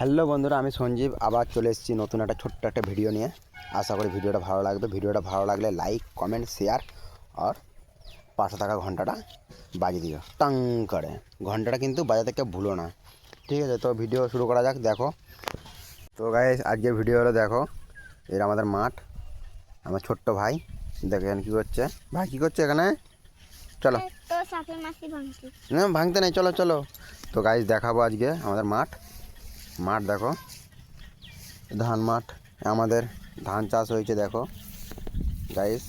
hello बंधुरा सन्जीव आबाद चले नतून एक छोटे एक भिडियो नहीं आशा करी भिडियो भारत लगे भिडियो भारत लगले लाइक कमेंट शेयर और पास थका घंटा बजे दिव टांग घंटा क्योंकि बजाते क्या भूलो ना ठीक है तो भिडियो शुरू करा जा देखो तो गए आज के भिडियो हलो देखो ये हमारे मठ हमारे छोट भाई देखें कि भाई क्यों एखे चलो भांगते नहीं चलो चलो तो गाइज देखो आज के हमारे मठ মাঠ দেখো ধান মাঠ আমাদের ধান চাষ হয়েছে দেখো গাইস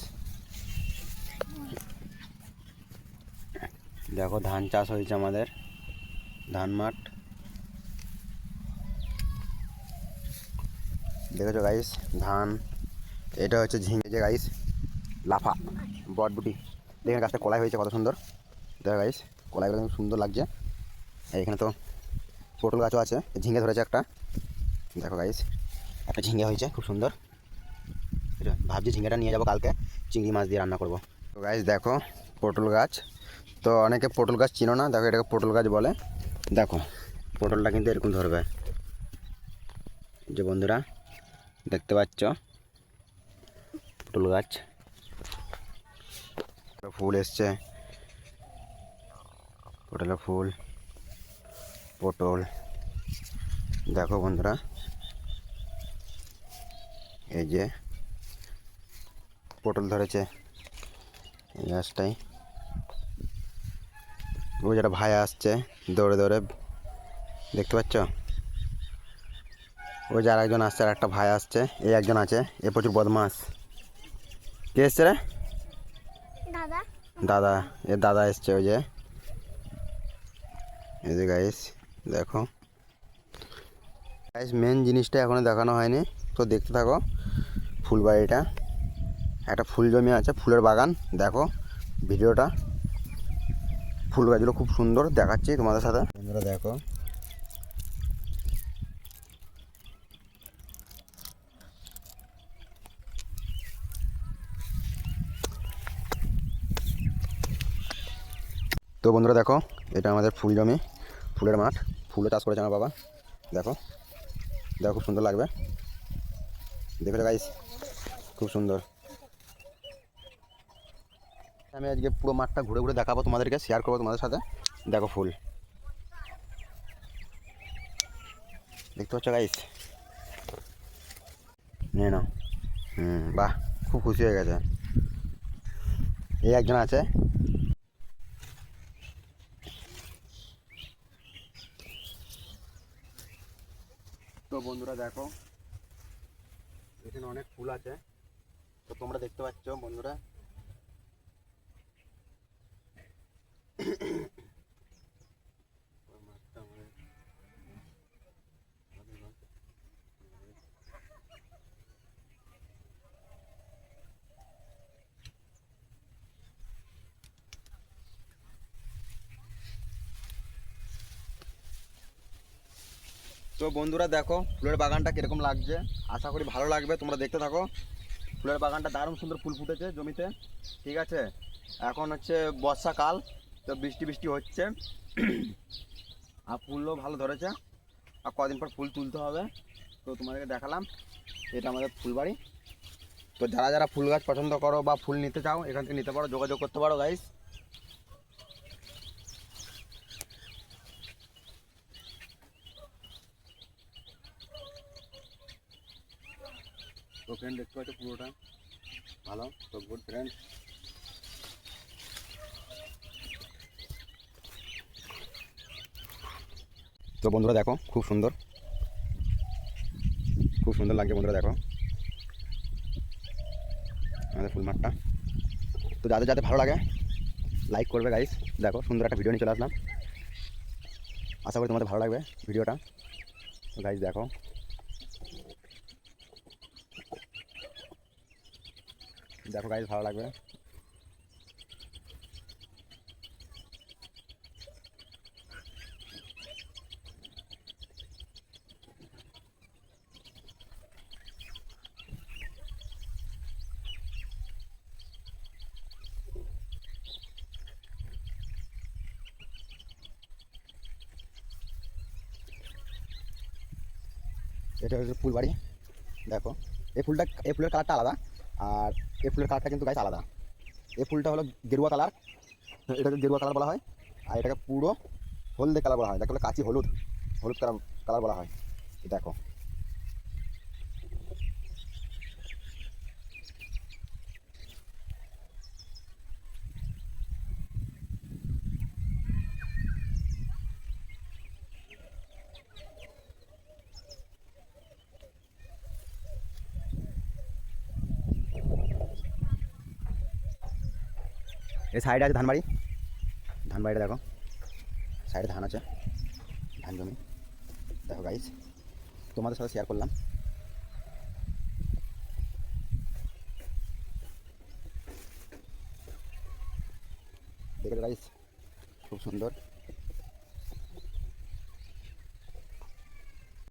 দেখো ধান চাষ হয়েছে আমাদের ধান মাঠ দেখেছো গাইস ধান এটা হচ্ছে ঝিঙে যে গাইস লাফা বটবুটি দেখেন গাছটা কলাই হয়েছে কত সুন্দর দেখো গাইস কলাইগুলো সুন্দর লাগছে এখানে তো पटल गाचो आ झिंगे धरे एक देखो गाइस एक झिंगे हो खूब सुंदर भाव झिंगे नहीं जाब कल के चिंगी माँ दिए रान्ना करब तो गाइस देखो पोटल गाच तो अने पटल गाच चिनो ना देखो ये पोटल गाच बोले देखो पटल क्योंकि एरक धरवे जो बंधुरा देखते पटल गाच फुल फुल पटल देखो बंधुरा ये पटल धरे गाचटाई वो जरा भाई आस दौड़े दौड़े देखते वो जो एक आस भाई आस एक आ प्रचुर बदमाश क्या रे दादा दादा ये दादा इस गाइस দেখো গাইস মেন জিনিসটা এখনও দেখানো হয়নি তো দেখতে থাকো ফুলবাড়িটা একটা ফুল জমি আছে ফুলের বাগান দেখো ভিডিওটা ফুল গাছগুলো খুব সুন্দর দেখাচ্ছি তোমাদের সাথে বন্ধুরা দেখো তো বন্ধুরা দেখো এটা আমাদের ফুল জমি ফুলের মাঠ ফুলে চাষ করেছে আমার বাবা দেখো দেখো খুব সুন্দর লাগবে দেখলে গাইস খুব সুন্দর আমি আজকে পুরো মাঠটা ঘুরে ঘুরে দেখাবো তোমাদেরকে শেয়ার করবো তোমাদের সাথে দেখো ফুল দেখতে পাচ্ছ গাইস নিয়ে নাও হুম বাহ খুব খুশি হয়ে গেছে এই একজন আছে তো বন্ধুরা দেখো এখানে অনেক ফুল আছে তো তোমরা দেখতে পাচ্ছ বন্ধুরা তো বন্ধুরা দেখো ফুলের বাগানটা কীরকম লাগছে আশা করি ভালো লাগবে তোমরা দেখতে থাকো ফুলের বাগানটা দারুণ সুন্দর ফুল ফুটেছে জমিতে ঠিক আছে এখন হচ্ছে বর্ষাকাল তো বৃষ্টি বৃষ্টি হচ্ছে আর ফুলও ভালো ধরেছে আর কদিন পর ফুল তুলতে হবে তো তোমাদেরকে দেখালাম এটা আমাদের ফুলবাড়ি তো যারা যারা ফুল গাছ পছন্দ করো বা ফুল নিতে চাও এখান থেকে নিতে পারো যোগাযোগ করতে পারো গাইস তো কেনে কত পুরোটা ভালো তো গুড फ्रेंड्स তো বন্ধুরা দেখো খুব সুন্দর খুব সুন্দর লাগকে বন্ধুরা দেখো আমার ফুল মাটটা তো জানতে জানতে ভালো লাগে লাইক করবে গাইস দেখো সুন্দর একটা ভিডিও নিয়ে চলে আসলাম আশা করি তোমাদের ভালো লাগবে ভিডিওটা তো গাইস দেখো देखो गाइस ভালো লাগবে फुलवाड़ी देखो ये फुलटा फुलर कलर आलदा আর এ ফুলের কালারটা কিন্তু গাছ আলাদা এ ফুলটা হলো গেরুয়া কালার এটাকে গেরুয়া কালার বলা হয় আর এটাকে পুরো হলদে কালার বলা হয় দেখো বলে কাঁচি হলুদ হলুদ কালার কালার বলা হয় দেখো এই সাইডে আছে ধানবাড়ি ধানবাড়িটা দেখো সাইডে ধান আছে ধান জমি দেখো গাইস তোমাদের সাথে শেয়ার করলাম দেখলে গাইস খুব সুন্দর